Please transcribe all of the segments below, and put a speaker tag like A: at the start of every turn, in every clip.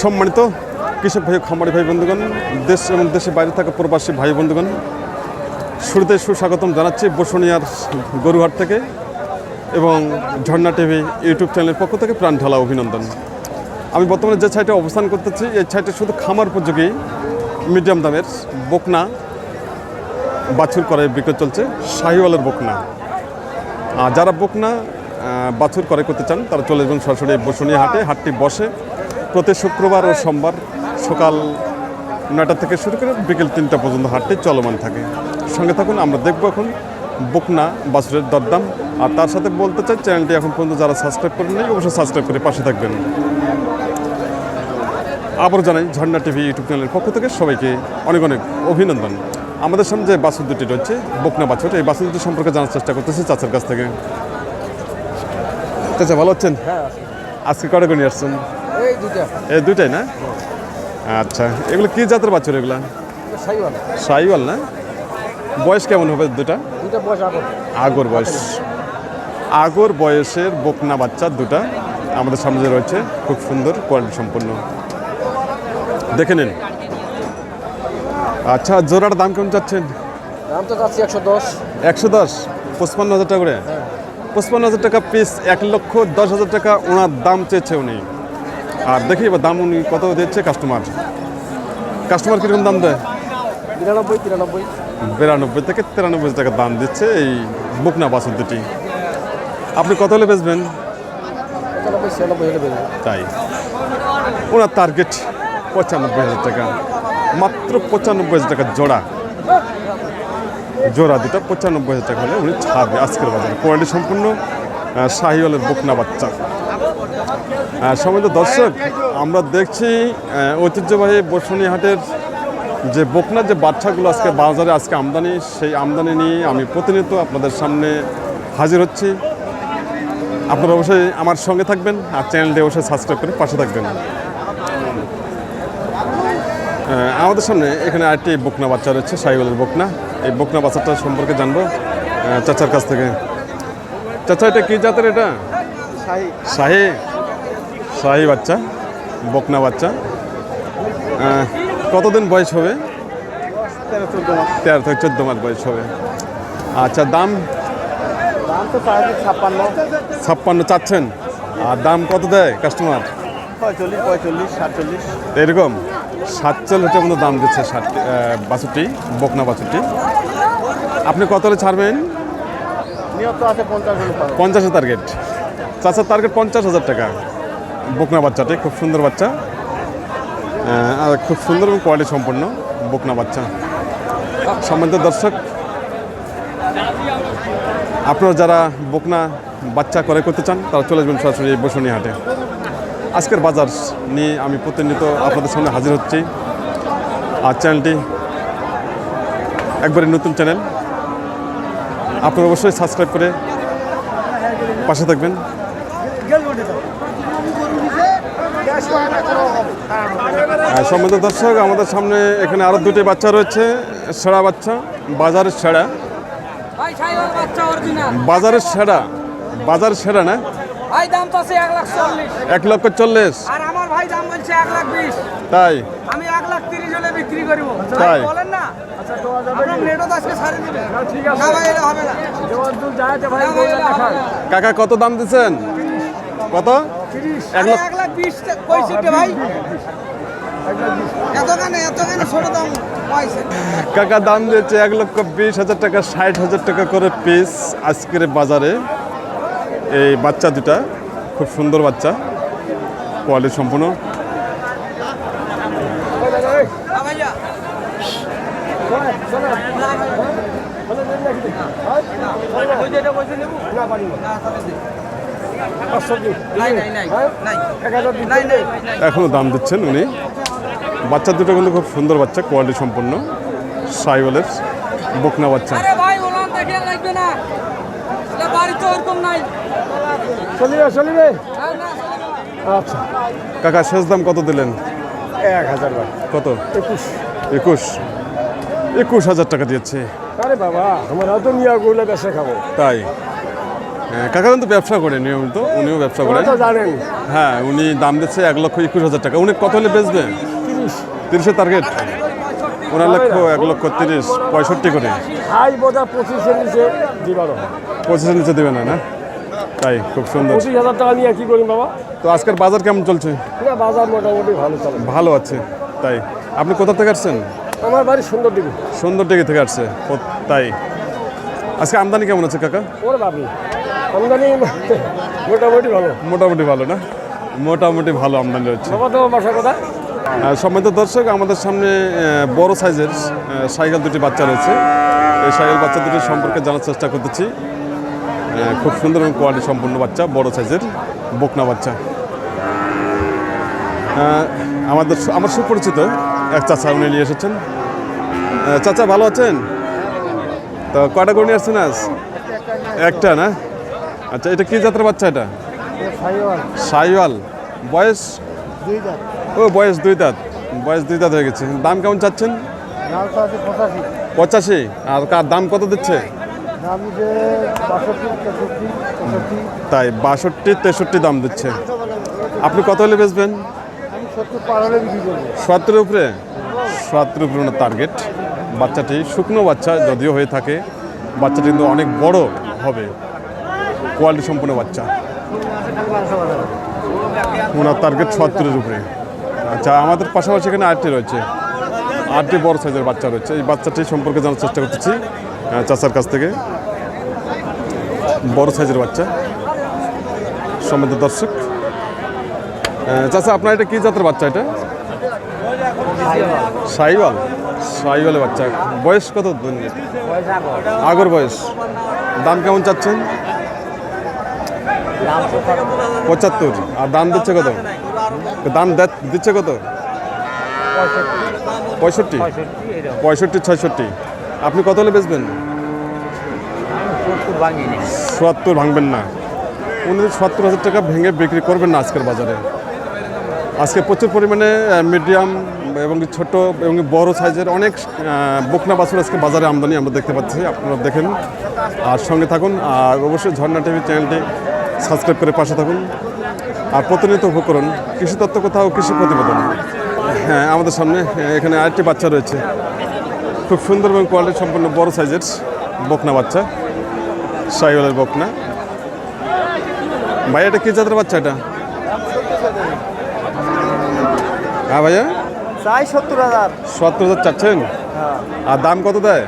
A: সম্মানিত কৃষক ভাই, খামারি ভাই বন্ধুগণ, দেশ এবং দেশের বাইরে থাকা প্রবাসী ভাই বন্ধুগণ, শুরুতে সুস্বাগতম জানাচ্ছি বসুনিয়ার গরুহাট থেকে এবং ঝর্ণা টিভি ইউটিউব চ্যানেলের পক্ষ থেকে প্রাণ ঢালা অভিনন্দন। আমি বর্তমানে যে সাইটে অবস্থান করতেছি, এই সাইটে শুধু খামার উপযোগী, মিডিয়াম দামের বকনা, বাছুর করে বিক্রি চলছে, শাহিওয়ালের বকনা। আর যারা বকনা বাছুর করে করতে চান, তারা চলে যাবেন সরাসরি বসুনিয়া হাটে হাটটি বসে প্রতি শুক্রবার ও সোমবার সকাল নয়টা থেকে শুরু করে বিকেল তিনটা পর্যন্ত হাটটি চলমান থাকে। সঙ্গে থাকুন, আমরা দেখব এখন বকনা বাছুরের দরদাম। আর তার সাথে বলতে চাই, চ্যানেলটি এখন পর্যন্ত যারা সাবস্ক্রাইব করেন নাই, অবশ্যই সাবস্ক্রাইব করে পাশে থাকবেন। আবার জানাই, ঝর্ণা টিভি ইউটিউব চ্যানেলের পক্ষ থেকে সবাইকে অনেক অনেক অভিনন্দন। আমাদের সামনে যে বাছুর দুটি রয়েছে, বকনা বাছুর, এই বাছুর দুটি সম্পর্কে জানার চেষ্টা করতেছি চাচার কাছ থেকে। চাচা ভালো আছেন? আজকে কটা করে নিয়ে আসছেন?
B: এই দুটা
A: এই দুইটাই না? আচ্ছা এগুলো কি জাতের বাছুর এগুলা?
B: সাইওয়াল।
A: না? বয়স কেমন হবে দুটা
B: আগর।
A: বয়স। আগর বয়সের বকনা বাচ্চা দুটা আমাদের সামনে রয়েছে খুব সুন্দর কোয়ালিটি সম্পন্ন। দেখে নিন। আচ্ছা জোড়ার দাম কেমন চাচ্ছেন?
B: দাম তো যাচ্ছে একশো দশ।
A: একশো দশ পঁচপান্ন হাজার টাকা করে? পঁচপান্ন হাজার টাকা পিস এক লক্ষ দশ হাজার টাকা ওনার দাম চেয়েছে উনি। আর দেখি এবার দাম উনি কত দিচ্ছে কাস্টমার কাস্টমার কীরকম দাম দেয়?
B: বিরানব্বই তিরানব্বই।
A: বিরানব্বই থেকে তিরানব্বই টাকা দাম দিচ্ছে এই বুকনা বাসন দুটি আপনি কত হলে বেচবেন? তাই। ওনার টার্গেট পঁচানব্বই হাজার টাকা। মাত্র পঁচানব্বই হাজার টাকা জোড়া। জোড়া দুটা পঁচানব্বই হাজার টাকা হলে উনি ছাড়বে আজকের বাজারে। কোয়ালিটি সম্পূর্ণ শাহিওয়ালের বকনা বাচ্চা। সম্মানিত দর্শক, আমরা দেখছি ঐতিহ্যবাহী বসুনি হাটের যে বকনার যে বাচ্চাগুলো আজকে বাজারে আজকে আমদানি, সেই আমদানি নিয়ে আমি প্রতিনিয়ত আপনাদের সামনে হাজির হচ্ছি। আপনারা অবশ্যই আমার সঙ্গে থাকবেন আর চ্যানেলটি অবশ্যই সাবস্ক্রাইব করে পাশে থাকবেন। আমাদের সামনে এখানে আরেকটি বকনা বাচ্চা রয়েছে সাইওয়ালের বকনা। এই বকনা বাচ্চাটা সম্পর্কে জানব চাচার কাছ থেকে। চাচা এটা কী জাতের এটা? শাহি। শাহি? বাচ্চা বকনা বাচ্চা। কতদিন বয়স হবে?
B: তেরো
A: থেকে চোদ্দ মাস বয়স হবে। আচ্ছা দাম?
B: দাম তো ছাপ্পান্ন।
A: ছাপ্পান্ন চাচ্ছেন? আর দাম কত দেয় কাস্টমার?
B: পঁয়তাল্লিশ পঁয়তাল্লিশ সাতচল্লিশ।
A: এরকম সাতচল্লিশ দাম দিচ্ছে ষাট বাছুরটি বকনা বাছুরটি আপনি কত হলে ছাড়বেন? পঞ্চাশের টার্গেট চাচার টার্গেট পঞ্চাশ হাজার টাকা। বকনা বাচ্চাটি খুব সুন্দর বাচ্চা। আর খুব সুন্দর এবং কোয়ালিটি সম্পন্ন বকনা বাচ্চা। সম্মানিত দর্শক আপনারা যারা বকনা বাচ্চা করে করতে চান তারা চলে আসবেন সরাসরি বসুনি হাটে। আজকের বাজার নিয়ে আমি প্রতিনিয়ত আপনাদের সামনে হাজির হচ্ছি। আর চ্যানেলটি একবারে নতুন চ্যানেল আপনারা অবশ্যই সাবস্ক্রাইব করে পাশে থাকবেন। সম্মানিত দর্শক আমাদের সামনে এখানে আরও দুটি বাচ্চা রয়েছে সেরা বাচ্চা বাজারের সেরা। বাজারের সেরা বাজার সেরা না?
C: এক
A: লক্ষ চল্লিশ। তাই?
C: আমি এক লাখ তিরিশ করব।
A: তাই?
C: বলেন না। আপনার নেটও তো আজকে ছাড়ে দিবে। না ভাই এটা হবে না। না ভাই, এটা হবে না।
A: কাকা কত দাম দিচ্ছেন? কত? লাখ
C: ভাই।
A: কাকা দাম দিয়েছে এক লক্ষ বিশ হাজার টাকা ষাট হাজার টাকা করে পিস আজকের বাজারে। এই বাচ্চা দুটা খুব সুন্দর বাচ্চা। কোয়ালিটি সম্পূর্ণ
C: না ভাইয়া ওই যেটা কইছে নেব না পারি না তাহলে দে। নাই নাই নাই নাই নাই নাই নাই
A: এখনও দাম দিচ্ছেন উনি। বাচ্চা দুটো কিন্তু খুব সুন্দর বাচ্চা কোয়ালিটি সম্পন্ন। সাইওয়ালের বকনা বাচ্চা।
C: আরে ভাই ওলান দেখে লাগবে না। এটা বাড়িতে ওরকম নাই।
B: চলিবে চলিবে?
C: না, না,
B: আচ্ছা।
A: কাকা শেষ দাম কত দিলেন?
B: এক হাজার
A: কত?
B: একুশ।
A: একুশ। একুশ হাজার টাকা দিয়েছে।
B: আরে বাবা আমরা তো নিয়ে গুলো বেসে খাব।
A: তাই? হ্যাঁ, কাকা কিন্তু ব্যবসা করে নিয়মিত উনিও ব্যবসা করেন
B: জানেন।
A: হ্যাঁ উনি দাম দিচ্ছে এক লক্ষ একুশ হাজার টাকা। উনি কত হলে বেচবে?
B: তিরিশ।
A: তিরিশের টার্গেট ওনার লক্ষ এক লক্ষ তিরিশ পঁয়ষট্টি করে।
B: হাই পঁচিশের নিচে দিবার
A: পঁচিশের নিচে দেবে না না? তাই খুব সুন্দর।
B: পঁচিশ হাজার টাকা নিয়ে কি করি বাবা?
A: তো আজকের বাজার কেমন চলছে?
B: না বাজার মোটামুটি ভালো চলে।
A: ভালো আছে তাই। আপনি কোথা থেকে আসছেন?
B: আমার বাড়ি সুন্দর দিকে।
A: সুন্দর দিকে থেকে আসছে। ও, তাই। আজকে আমদানি কেমন আছে কাকা?
B: ওরে বাবু আমদানি মোটামুটি ভালো।
A: মোটামুটি ভালো না? মোটামুটি ভালো আমদানি হচ্ছে।
B: কোথায়
A: সম্মানিত দর্শক আমাদের সামনে বড় সাইজের সাইকেল দুটি বাচ্চা রয়েছে। এই সাইকেল বাচ্চা দুটি সম্পর্কে জানার চেষ্টা করতেছি। খুব সুন্দর এবং কোয়ালিটি সম্পূর্ণ বাচ্চা বড় সাইজের বকনা বাচ্চা। আমাদের আমার সুপরিচিত এক চাচা উনি নিয়ে এসেছেন। চাচা ভালো আছেন? তো কয়টা করে নিয়ে আসছেন আজ? একটা না? আচ্ছা এটা কি জাতের বাচ্চা এটা? সাইওয়াল। বয়স? ও, বয়স দুই দাঁত। বয়স দুই দাঁত হয়ে গেছে। দাম কেমন চাচ্ছেন? পঁচাশি। আর কার দাম কত দিচ্ছে? তাই বাষট্টি তেষট্টি দাম দিচ্ছে। আপনি কত হলে বেচবেন? সত্তরের উপরে? সত্তরের উপরে টার্গেট বাচ্চাটি শুকনো বাচ্চা, যদিও হয়ে থাকে, বাচ্চাটি কিন্তু অনেক বড় হবে। কোয়ালিটি সম্পূর্ণ বাচ্চা। ওনার টার্গেট সত্তরের উপরে। আচ্ছা আমাদের পাশাপাশি এখানে আটটি রয়েছে। আটটি বড় সাইজের বাচ্চা রয়েছে। এই বাচ্চাটি সম্পর্কে জানার চেষ্টা করতেছি চাচার কাছ থেকে। বড় সাইজের বাচ্চা। সম্মানিত দর্শক চাচা, আপনার এটা কি জাতের বাচ্চা এটা? সাইওয়াল সাইওয়ালের বাচ্চা। বয়স কত? আগর বয়স। দাম কেমন চাচ্ছেন? পঁচাত্তর। আর দাম দিচ্ছে কত? দাম দিচ্ছে কত? পঁয়ষট্টি। পঁয়ষট্টি, ছয়ষট্টি। আপনি কত হলে বেচবেন? সত্তর ভাঙবেন না। উনি সত্তর হাজার টাকা ভেঙে বিক্রি করবেন না আজকের বাজারে। আজকে প্রচুর পরিমাণে মিডিয়াম এবং ছোট এবং বড় সাইজের অনেক বকনা বাছুর আজকে বাজারে আমদানি আমরা দেখতে পাচ্ছি, আপনারা দেখেন। আর সঙ্গে থাকুন, আর অবশ্যই ঝর্ণা টিভি চ্যানেলটি সাবস্ক্রাইব করে পাশে থাকুন। আর প্রতিনিয়ত উপভোগ করুন, কৃষি তত্ত্ব কোথাও কৃষি প্রতিবেদন। হ্যাঁ আমাদের সামনে এখানে আরেকটি বাচ্চা রয়েছে। খুব সুন্দর এবং কোয়ালিটি সম্পন্ন বড় সাইজের বকনা বাচ্চা, সাইওয়ালের বকনা। ভাই, এটা কী জাতের বাচ্চা এটা? হ্যাঁ ভাইয়া?
B: চাই সত্তর হাজার।
A: সত্তর হাজার চাচ্ছেন? আর দাম কত দেয়?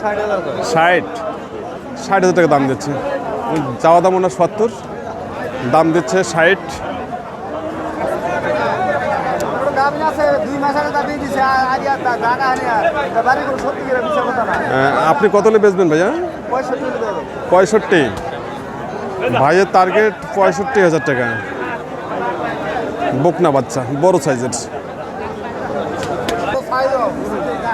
B: ষাট
A: ষাট। হাজার টাকা দাম দিচ্ছে। চাওয়া দাম ওনার সত্তর। দাম দিচ্ছে ষাট। আপনি কত হলে বেচবেন ভাইয়া?
B: পঁয়ষট্টি
A: ভাইয়ের টার্গেট পঁয়ষট্টি হাজার টাকা। বকনা বাচ্চা, বড় সাইজের।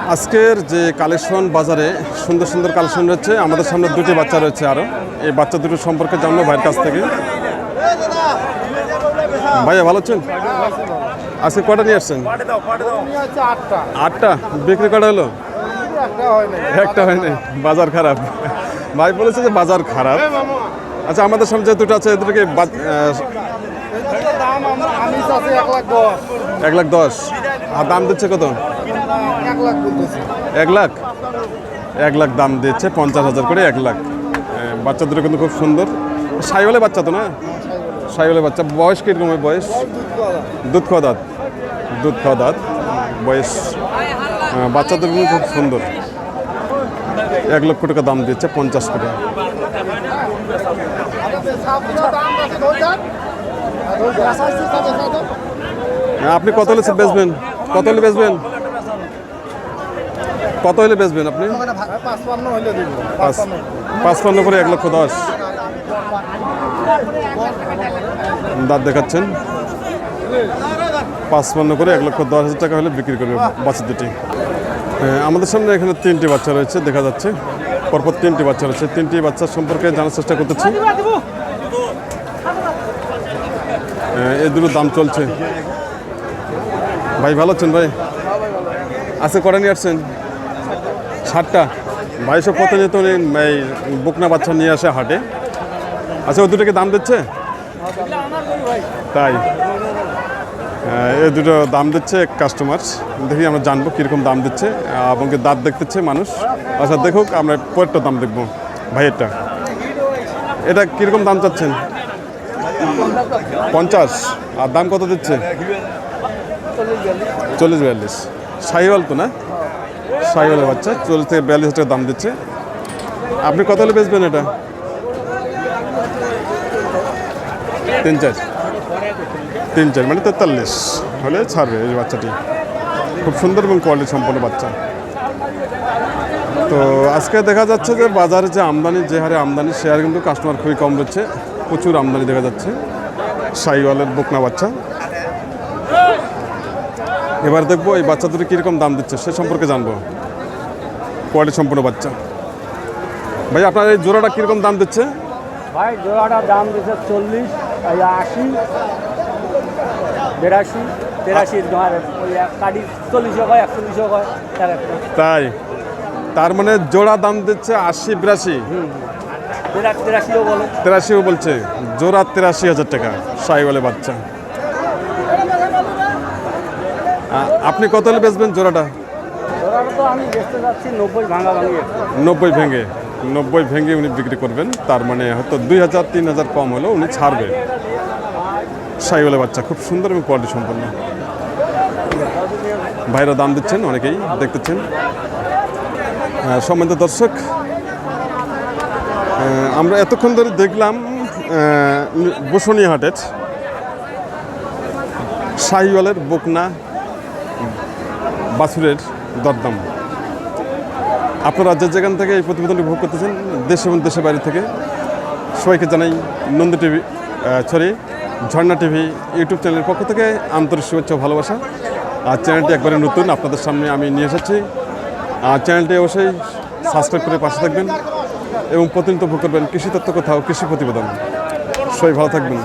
A: আজকের যে কালেকশন বাজারে সুন্দর সুন্দর কালেকশন রয়েছে, আমাদের সামনে দুটি বাচ্চা রয়েছে আরও এই বাচ্চা দুটো সম্পর্কে জানব ভাইয়ের কাছ থেকে। ভাইয়া, ভালো আছেন? আজকে কটা নিয়ে আসছেন?
B: আটটা।
A: বিক্রি কটা হলো?
B: একটা
A: হয়নি বাজার খারাপ। ভাই বলেছে যে বাজার খারাপ। আচ্ছা আমাদের সামনে যে দুটো আছে এদেরকে বা- আহ,
B: দাম আমরা আমি চাচ্ছি এক লাখ দশ।
A: আর দাম দিচ্ছে কত?
B: এক লাখ
A: এক লাখ? দাম দিচ্ছে পঞ্চাশ হাজার করে এক লাখ। আহ, বাচ্চা দুটো কিন্তু খুব সুন্দর। সাইওয়ালে বাচ্চা তো না? সাইওয়ালে বাচ্চা। বয়স কীরকম বয়স? দুধ খাওয়া দাঁত। দুধ খাওয়া দাঁত। বয়স বাচ্চাদের কিন্তু খুব সুন্দর। এক লক্ষ টাকা দাম দিচ্ছে পঞ্চাশ করে হ্যাঁ, আপনি কত হলে বেচবেন? কত হলে বেচবেন? কত হলে বেচবেন আপনি?
B: পাঁচপান্ন
A: পাঁচ পাঁচপান্ন করে এক লক্ষ দশ। দাঁত দেখাচ্ছেন। পাঁচপান্ন করে এক লক্ষ দশ হাজার টাকা হলে বিক্রি করবে বাচ্চা দুটি। হ্যাঁ, আমাদের সামনে এখানে তিনটি বাচ্চা রয়েছে দেখা যাচ্ছে। পরপর তিনটি বাচ্চা রয়েছে। তিনটি বাচ্চার সম্পর্কে জানার চেষ্টা করতেছি। এই দাম চলছে। ভাই, ভালো আছেন ভাই? আছে কটা নিয়ে আসছেন? ষাটটা সব প্রতিনিয়ত উনি এই বকনা বাচ্চা নিয়ে আসে হাটে। আচ্ছা ও দুটোকে দাম দিচ্ছে? তাই। এই দুটো দাম দিচ্ছে কাস্টমার দেখি আমরা জানব কীরকম দাম দিচ্ছে, এবং দাঁত দেখতেছে মানুষ। আচ্ছা দেখুক, আমরা পরেরটা দাম দেখব ভাইয়েরটা। এটা কীরকম দাম চাচ্ছেন? পঞ্চাশ। আর দাম কত দিচ্ছে? চল্লিশ বিয়াল্লিশ। সাইওয়াল তো না? সাইওয়ালের বাচ্চা, চল্লিশ থেকে বিয়াল্লিশ টাকা দাম দিচ্ছে। আপনি কত হলে বেচবেন এটা? তিন চার। তিন চার মানে তেতাল্লিশ। হলে ছাড়বে এই বাচ্চাটি। খুব সুন্দর এবং কোয়ালিটি সম্পন্ন বাচ্চা। তো আজকে দেখা যাচ্ছে যে বাজারে যে আমদানি যে হারে আমদানি হারে কিন্তু কাস্টমার খুবই কম রয়েছে। প্রচুর আমদানি দেখা যাচ্ছে। সাইওয়ালের বকনা বাচ্চা। এবার দেখব এই বাচ্চা দুটো কীরকম দাম দিচ্ছে সে সম্পর্কে জানব। কোয়ালিটি সম্পূর্ণ বাচ্চা। ভাই আপনার এই জোড়াটা কীরকম দাম দিচ্ছে?
C: ভাই জোড়াটা দাম দিচ্ছে চল্লিশ আশি বিরাশি তিরাশি চল্লিশও হয় একচল্লিশও হয়
A: তাই তার মানে জোড়া দাম দিচ্ছে আশি বিরাশি।
C: তিরাশিও বলে।
A: তেরাশিও বলছে। জোড়া তেরাশি হাজার টাকা সাইওয়ালে বাচ্চা। আপনি কত হলে বেচবেন জোড়াটা?
C: নব্বই ভাঙা
A: নব্বই ভেঙে। উনি বিক্রি করবেন। তার মানে হয়তো দুই হাজার তিন হাজার কম হলেও উনি ছাড়বে। সাইওয়ালে বাচ্চা খুব সুন্দর এবং কোয়ালিটি সম্পন্ন। ভাইরা দাম দিচ্ছেন অনেকেই দেখতেছেন। সম্মানিত দর্শক আমরা এতক্ষণ ধরে দেখলাম বসুনিয়া হাটের শাহিওয়ালের বকনা বাছুরের দরদাম। আপনারা যে যেখান থেকে এই প্রতিবেদনটি ভোগ করতেছেন, দেশ এবং দেশের বাইরে থেকে সবাইকে জানাই Nandi TV sorry, Jharna TV YouTube চ্যানেলের পক্ষ থেকে আন্তরিক শুভেচ্ছা ভালোবাসা। আর চ্যানেলটি একবারে নতুন, আপনাদের সামনে আমি নিয়ে এসেছি। আর চ্যানেলটি অবশ্যই সাবস্ক্রাইব করে পাশে থাকবেন। এবং প্রতিনিধিত্ব করবেন কৃষি তত্ত্ব কোথাও কৃষি প্রতিবেদন। সবাই ভালো থাকবেন।